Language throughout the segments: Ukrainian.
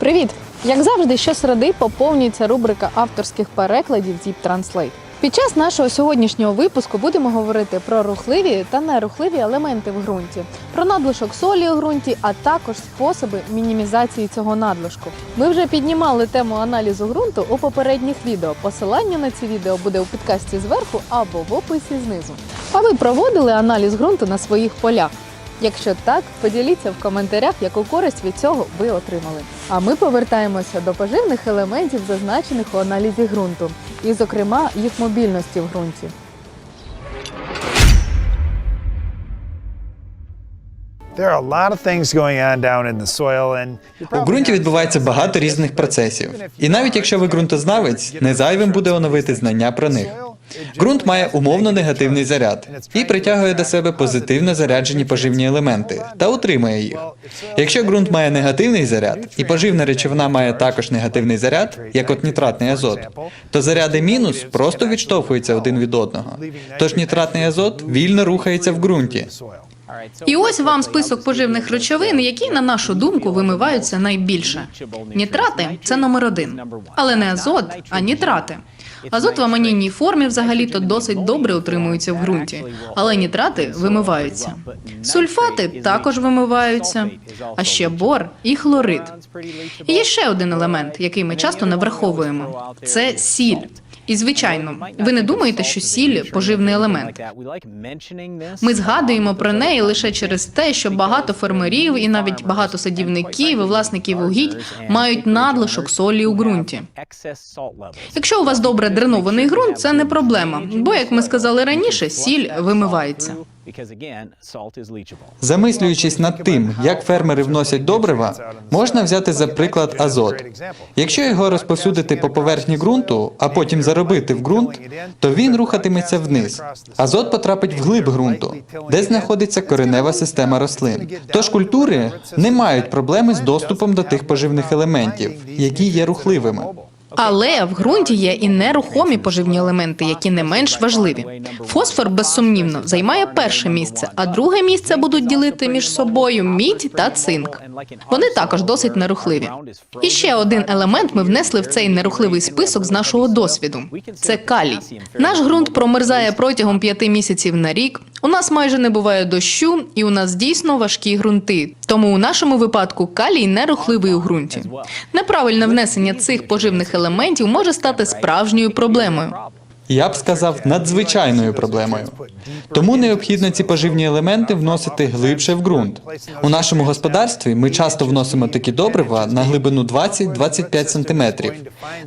Привіт! Як завжди, щосереди поповнюється рубрика авторських перекладів Deep Translate. Під час нашого сьогоднішнього випуску будемо говорити про рухливі та нерухливі елементи в ґрунті, про надлишок солі у ґрунті, а також способи мінімізації цього надлишку. Ми вже піднімали тему аналізу ґрунту у попередніх відео. Посилання на ці відео буде у підкасті зверху або в описі знизу. А ви проводили аналіз ґрунту на своїх полях? Якщо так, поділіться в коментарях, яку користь від цього ви отримали. А ми повертаємося до поживних елементів, зазначених у аналізі ґрунту, і, зокрема, їх мобільності в ґрунті. У ґрунті відбувається багато різних процесів, і навіть якщо ви ґрунтознавець, не зайвим буде оновити знання про них. Ґрунт має умовно негативний заряд і притягує до себе позитивно заряджені поживні елементи та утримує їх. Якщо ґрунт має негативний заряд, і поживна речовина має також негативний заряд, як от нітратний азот, то заряди мінус просто відштовхуються один від одного. Тож нітратний азот вільно рухається в ґрунті. І ось вам список поживних речовин, які, на нашу думку, вимиваються найбільше. Нітрати це номер один, але не азот, а нітрати. Азот в амонійній формі взагалі-то досить добре утримується в ґрунті, але нітрати вимиваються. Сульфати також вимиваються, а ще бор і хлорид. І є ще один елемент, який ми часто не враховуємо: це сіль. І звичайно, ви не думаєте, що сіль поживний елемент. Ми згадуємо про неї лише через те, що багато фермерів і навіть багато садівників і власників угідь мають надлишок солі у ґрунті. Якщо у вас добре дренований ґрунт, це не проблема, бо як ми сказали раніше, сіль вимивається. Замислюючись над тим, як фермери вносять добрива, можна взяти за приклад азот. Якщо його розповсюдити по поверхні ґрунту, а потім заробити в ґрунт, то він рухатиметься вниз. Азот потрапить в глиб ґрунту, де знаходиться коренева система рослин. Тож культури не мають проблеми з доступом до тих поживних елементів, які є рухливими. Але в ґрунті є і нерухомі поживні елементи, які не менш важливі. Фосфор, безсумнівно, займає перше місце, а друге місце будуть ділити між собою мідь та цинк. Вони також досить нерухливі. І ще один елемент ми внесли в цей нерухливий список з нашого досвіду: це калій. Наш ґрунт промерзає протягом п'яти місяців на рік. У нас майже не буває дощу, і у нас дійсно важкі ґрунти. Тому у нашому випадку калій нерухливий у ґрунті. Неправильне внесення цих поживних елементів може стати справжньою проблемою. Я б сказав надзвичайною проблемою. Тому необхідно ці поживні елементи вносити глибше в ґрунт. У нашому господарстві ми часто вносимо такі добрива на глибину 20-25 см,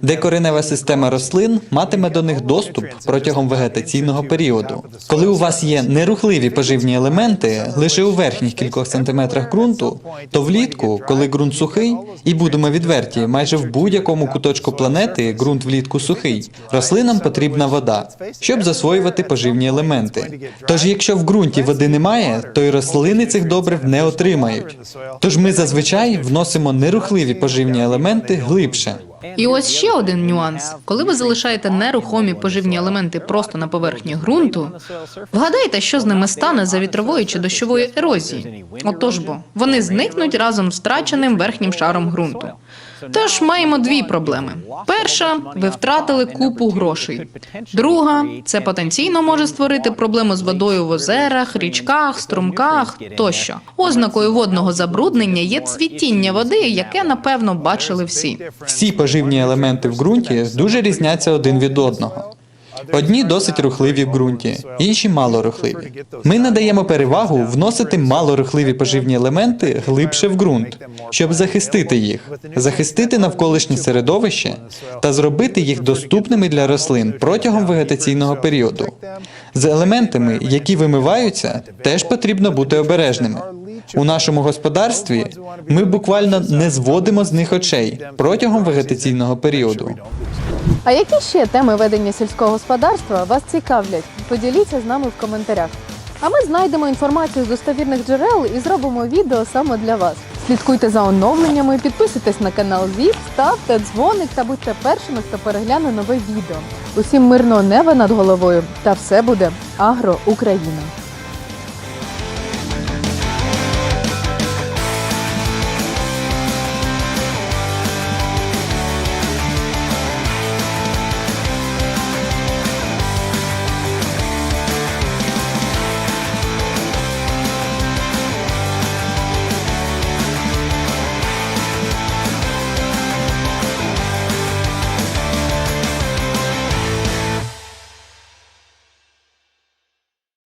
де коренева система рослин матиме до них доступ протягом вегетаційного періоду. Коли у вас є нерухливі поживні елементи лише у верхніх кількох сантиметрах ґрунту, то влітку, коли ґрунт сухий, і будемо відверті, майже в будь-якому куточку планети ґрунт влітку сухий, рослинам потрібна вода, щоб засвоювати поживні елементи. Тож, якщо в ґрунті води немає, то й рослини цих добрив не отримають. Тож ми зазвичай вносимо нерухливі поживні елементи глибше. І ось ще один нюанс: коли ви залишаєте нерухомі поживні елементи просто на поверхні ґрунту, вгадайте, що з ними стане за вітрової чи дощової ерозії. Отож бо вони зникнуть разом з втраченим верхнім шаром ґрунту. Тож маємо дві проблеми: перша ви втратили купу грошей. Друга це потенційно може створити проблему з водою в озерах, річках, струмках тощо. Ознакою водного забруднення є цвітіння води, яке напевно бачили всі. Всі поживні елементи в ґрунті дуже різняться один від одного. Одні досить рухливі в ґрунті, інші малорухливі. Ми надаємо перевагу вносити малорухливі поживні елементи глибше в ґрунт, щоб захистити їх, захистити навколишнє середовище та зробити їх доступними для рослин протягом вегетаційного періоду. З елементами, які вимиваються, теж потрібно бути обережними. У нашому господарстві ми буквально не зводимо з них очей протягом вегетаційного періоду. А які ще теми ведення сільського господарства вас цікавлять? Поділіться з нами в коментарях. А ми знайдемо інформацію з достовірних джерел і зробимо відео саме для вас. Слідкуйте за оновленнями, підписуйтесь на канал ЗІП, ставте дзвоник та будьте першими, хто перегляне нове відео. Усім мирного неба над головою, та все буде Агро Україна!